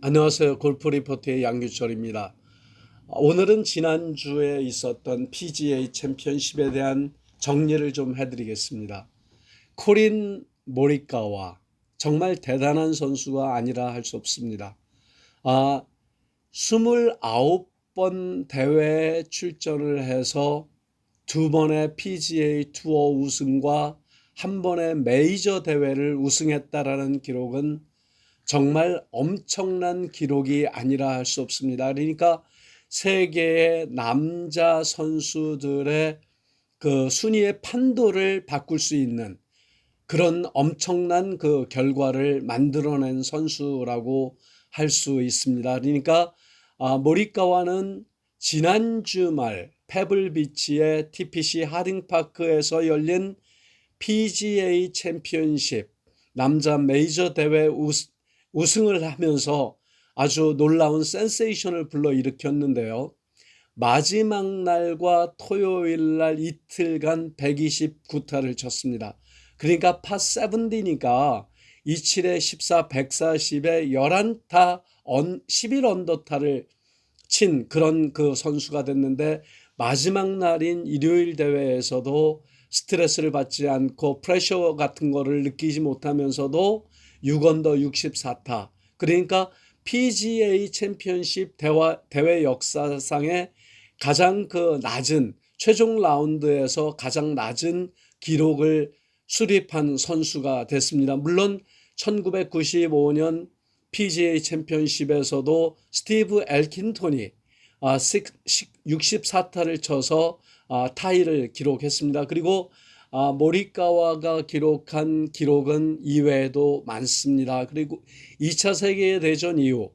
안녕하세요. 골프 리포트의 양규철입니다. 오늘은 지난주에 있었던 PGA 챔피언십에 대한 정리를 좀 해드리겠습니다. 코린 모리카와 정말 대단한 선수가 아니라 할 수 없습니다. 아, 29번 대회에 출전을 해서 두 번의 PGA 투어 우승과 한 번의 메이저 대회를 우승했다라는 기록은 정말 엄청난 기록이 아니라 할 수 없습니다. 그러니까 세계의 남자 선수들의 그 순위의 판도를 바꿀 수 있는 그런 엄청난 그 결과를 만들어낸 선수라고 할 수 있습니다. 그러니까 아, 모리카와는 지난 주말 페블비치의 TPC 하딩파크에서 열린 PGA 챔피언십 남자 메이저 대회 우승 우승을 하면서 아주 놀라운 센세이션을 불러일으켰는데요. 마지막 날과 토요일 날 이틀간 129타를 쳤습니다. 그러니까 파 70이니까 27에 14, 140에 11타, 11언더타를 친 그런 그 선수가 됐는데 마지막 날인 일요일 대회에서도 스트레스를 받지 않고 프레셔 같은 거를 느끼지 못하면서도 6언더 64타. 그러니까 PGA 챔피언십 대화, 대회 역사상에 가장 그 낮은 최종 라운드에서 가장 낮은 기록을 수립한 선수가 됐습니다. 물론 1995년 PGA 챔피언십에서도 스티브 엘킨톤이 64타를 쳐서 아, 타이를 기록했습니다. 그리고 아, 모리카와가 기록한 기록은 이외에도 많습니다. 그리고 2차 세계대전 이후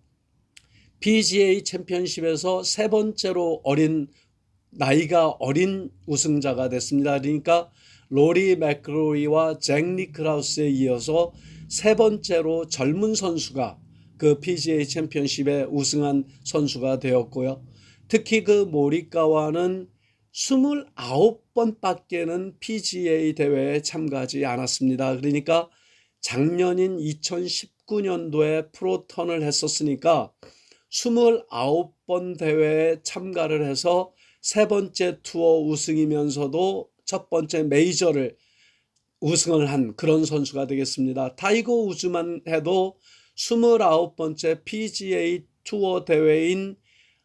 PGA 챔피언십에서 세 번째로 어린 나이가 어린 우승자가 됐습니다. 그러니까 로리 맥그로이와 잭 니크라우스에 이어서 세 번째로 젊은 선수가 그 PGA 챔피언십에 우승한 선수가 되었고요. 특히 그 모리카와는 29번밖에는 PGA 대회에 참가하지 않았습니다. 그러니까 작년인 2019년도에 프로턴을 했었으니까 29번 대회에 참가를 해서 세 번째 투어 우승이면서도 첫 번째 메이저를 우승을 한 그런 선수가 되겠습니다. 타이거 우즈만 해도 29번째 PGA 투어 대회인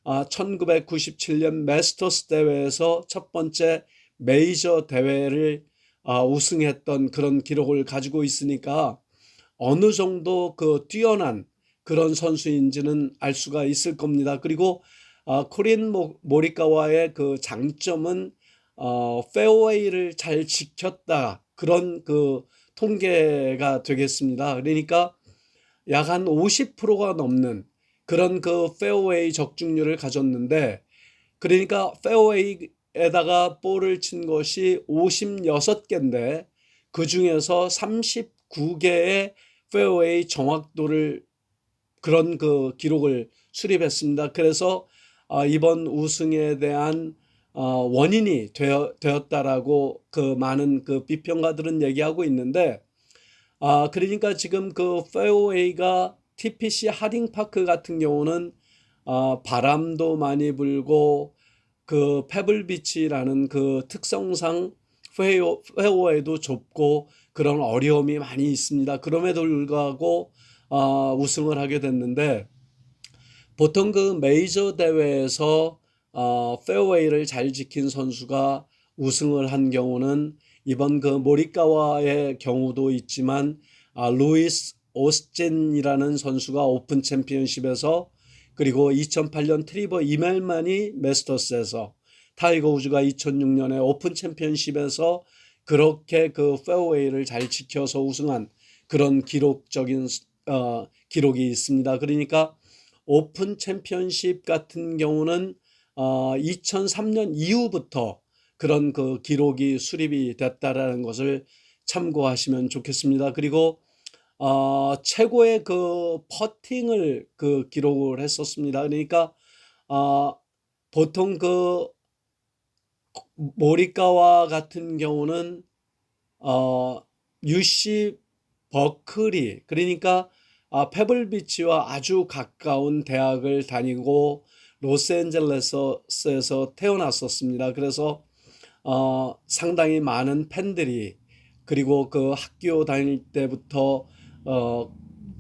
1997년 아, 메스터스 대회에서 첫 번째 메이저 대회를 아, 우승했던 그런 기록을 가지고 있으니까 어느 정도 그 뛰어난 그런 선수인지는 알 수가 있을 겁니다. 그리고 아, 코린 모리카와의 그 장점은 어, 페어웨이를 잘 지켰다 그런 그 통계가 되겠습니다. 그러니까 약 한 50%가 넘는 그런 그 페어웨이 적중률을 가졌는데 그러니까 페어웨이에다가 볼을 친 것이 56개인데 그 중에서 39개의 페어웨이 정확도를 그런 그 기록을 수립했습니다. 그래서 아, 이번 우승에 대한 어, 원인이 되었다라고 그 많은 그 비평가들은 얘기하고 있는데 아 그러니까 지금 그 페어웨이가 TPC 하딩파크 같은 경우는 어, 바람도 많이 불고 그 페블비치라는 그 특성상 페어, 페어에도 좁고 그런 어려움이 많이 있습니다. 그럼에도 불구하고 어, 우승을 하게 됐는데 보통 그 메이저 대회에서 어, 페어웨이를 잘 지킨 선수가 우승을 한 경우는 이번 그 모리카와의 경우도 있지만 아, 루이스 오스틴이라는 선수가 오픈 챔피언십에서 그리고 2008년 트리버 이멜만이 메스터스에서 타이거 우즈가 2006년에 오픈 챔피언십에서 그렇게 그 페어웨이를 잘 지켜서 우승한 그런 기록적인 어, 기록이 있습니다. 그러니까 오픈 챔피언십 같은 경우는 어, 2003년 이후부터 그런 그 기록이 수립이 됐다라는 것을 참고하시면 좋겠습니다. 그리고 어, 최고의 그 퍼팅을 그 기록을 했었습니다. 그러니까 어, 보통 그 모리카와 같은 경우는 어, 유시 버클이 그러니까 아, 페블비치와 아주 가까운 대학을 다니고 로스앤젤레스에서 태어났었습니다. 그래서 어, 상당히 많은 팬들이 그리고 그 학교 다닐 때부터 어,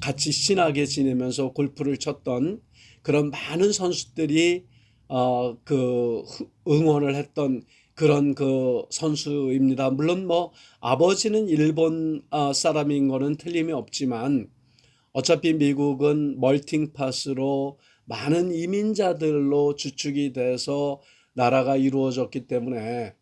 같이 친하게 지내면서 골프를 쳤던 그런 많은 선수들이 어, 그 후- 응원을 했던 그런 그 선수입니다. 물론 뭐 아버지는 일본 아, 사람인 거는 틀림이 없지만 어차피 미국은 멀팅 팟으로 많은 이민자들로 주축이 돼서 나라가 이루어졌기 때문에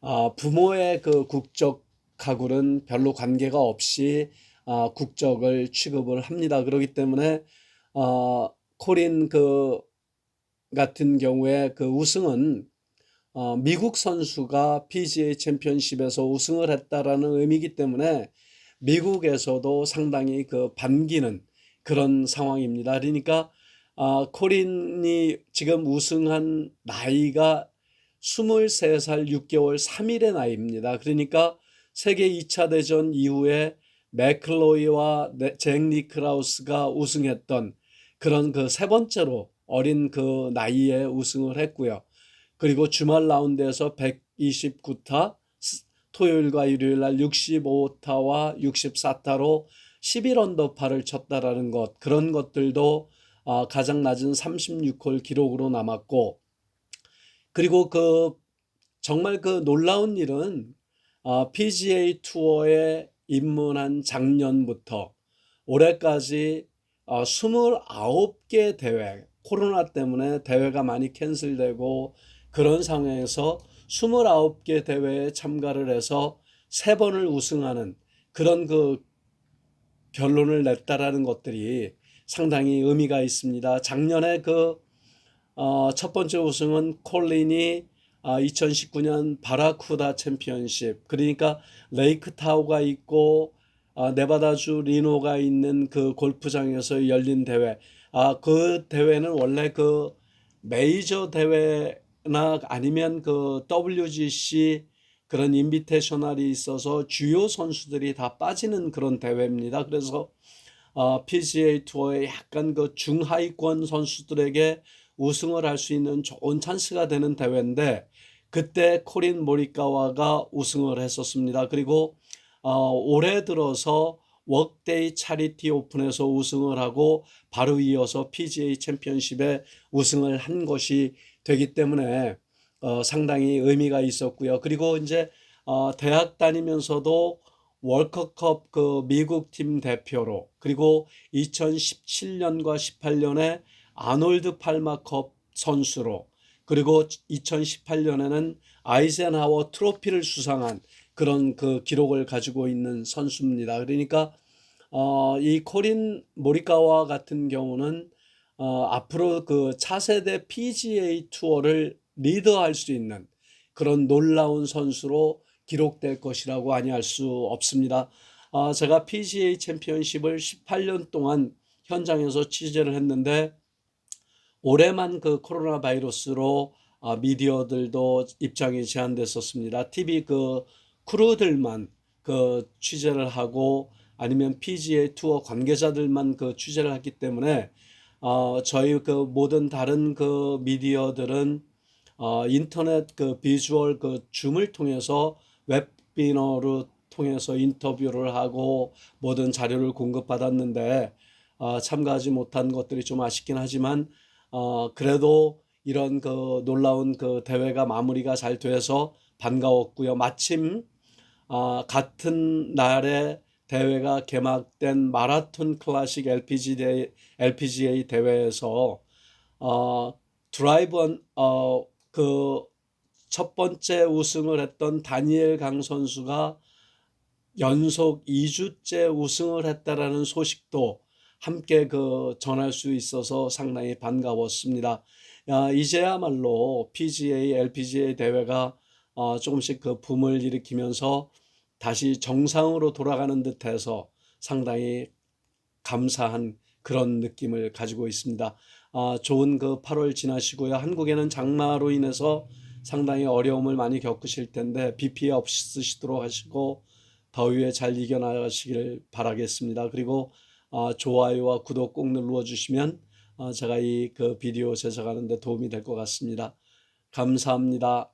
아, 부모의 그 국적하고는 별로 관계가 없이 아, 국적을 취급을 합니다. 그렇기 때문에 어, 코린 그 같은 경우에 그 우승은 어, 미국 선수가 PGA 챔피언십에서 우승을 했다라는 의미이기 때문에 미국에서도 상당히 그 반기는 그런 상황입니다. 그러니까 아, 코린이 지금 우승한 나이가 23살 6개월 3일의 나이입니다. 그러니까 세계 2차 대전 이후에 맥클로이와 네- 잭 니크라우스가 우승했던 그런 그 세 번째로 어린 그 나이에 우승을 했고요. 그리고 주말 라운드에서 129타, 토요일과 일요일 날 65타와 64타로 11언더파를 쳤다라는 것, 그런 것들도 아, 가장 낮은 36홀 기록으로 남았고, 그리고 그 정말 그 놀라운 일은 아, PGA 투어에 입문한 작년부터 올해까지 어, 29개 대회, 코로나 때문에 대회가 많이 캔슬되고 그런 상황에서 29개 대회에 참가를 해서 세 번을 우승하는 그런 그 결론을 냈다라는 것들이 상당히 의미가 있습니다. 작년에 그, 어, 첫 번째 우승은 콜린이 아, 2019년 바라쿠다 챔피언십. 그러니까 레이크 타우가 있고, 아, 네바다주 리노가 있는 그 골프장에서 열린 대회. 아, 그 대회는 원래 그 메이저 대회나 아니면 그 WGC 그런 인비테이셔널이 있어서 주요 선수들이 다 빠지는 그런 대회입니다. 그래서 어, PGA 투어의 약간 그 중하위권 선수들에게 우승을 할 수 있는 좋은 찬스가 되는 대회인데 그때 코린 모리카와가 우승을 했었습니다. 그리고 어, 올해 들어서 웍데이 차리티 오픈에서 우승을 하고 바로 이어서 PGA 챔피언십에 우승을 한 것이 되기 때문에 어, 상당히 의미가 있었고요. 그리고 이제 어, 대학 다니면서도 월커컵 그 미국 팀 대표로 그리고 2017년과 18년에 아놀드 팔마컵 선수로 그리고 2018년에는 아이젠하워 트로피를 수상한 그런 그 기록을 가지고 있는 선수입니다. 그러니까 어, 이 코린 모리카와 같은 경우는 어, 앞으로 그 차세대 PGA 투어를 리드할 수 있는 그런 놀라운 선수로 기록될 것이라고 아니할 수 없습니다. 아, 제가 PGA 챔피언십을 18년 동안 현장에서 취재를 했는데 올해만 그 코로나 바이러스로 아, 미디어들도 입장이 제한됐었습니다. TV 그 크루들만 그 취재를 하고 아니면 PGA 투어 관계자들만 그 취재를 했기 때문에 어, 저희 그 모든 다른 그 미디어들은 어, 인터넷 그 비주얼 그 줌을 통해서 웹비너로 통해서 인터뷰를 하고 모든 자료를 공급받았는데 어, 참가하지 못한 것들이 좀 아쉽긴 하지만 어, 그래도 이런 그 놀라운 그 대회가 마무리가 잘 돼서 반가웠고요. 마침 아, 같은 날에 대회가 개막된 마라톤 클래식 LPGA, LPGA 대회에서 어, 드라이브 온, 어, 그 첫 번째 우승을 했던 다니엘 강 선수가 연속 2주째 우승을 했다라는 소식도 함께 그 전할 수 있어서 상당히 반가웠습니다. 야, 이제야말로 PGA, LPGA 대회가 어, 조금씩 그 붐을 일으키면서 다시 정상으로 돌아가는 듯해서 상당히 감사한 그런 느낌을 가지고 있습니다. 아, 좋은 그 8월 지나시고요. 한국에는 장마로 인해서 상당히 어려움을 많이 겪으실 텐데 비 피해 없으시도록 하시고 더위에 잘 이겨나가시길 바라겠습니다. 그리고 어, 좋아요와 구독 꼭 눌러주시면 어, 제가 이 그 비디오 제작하는 데 도움이 될 것 같습니다. 감사합니다.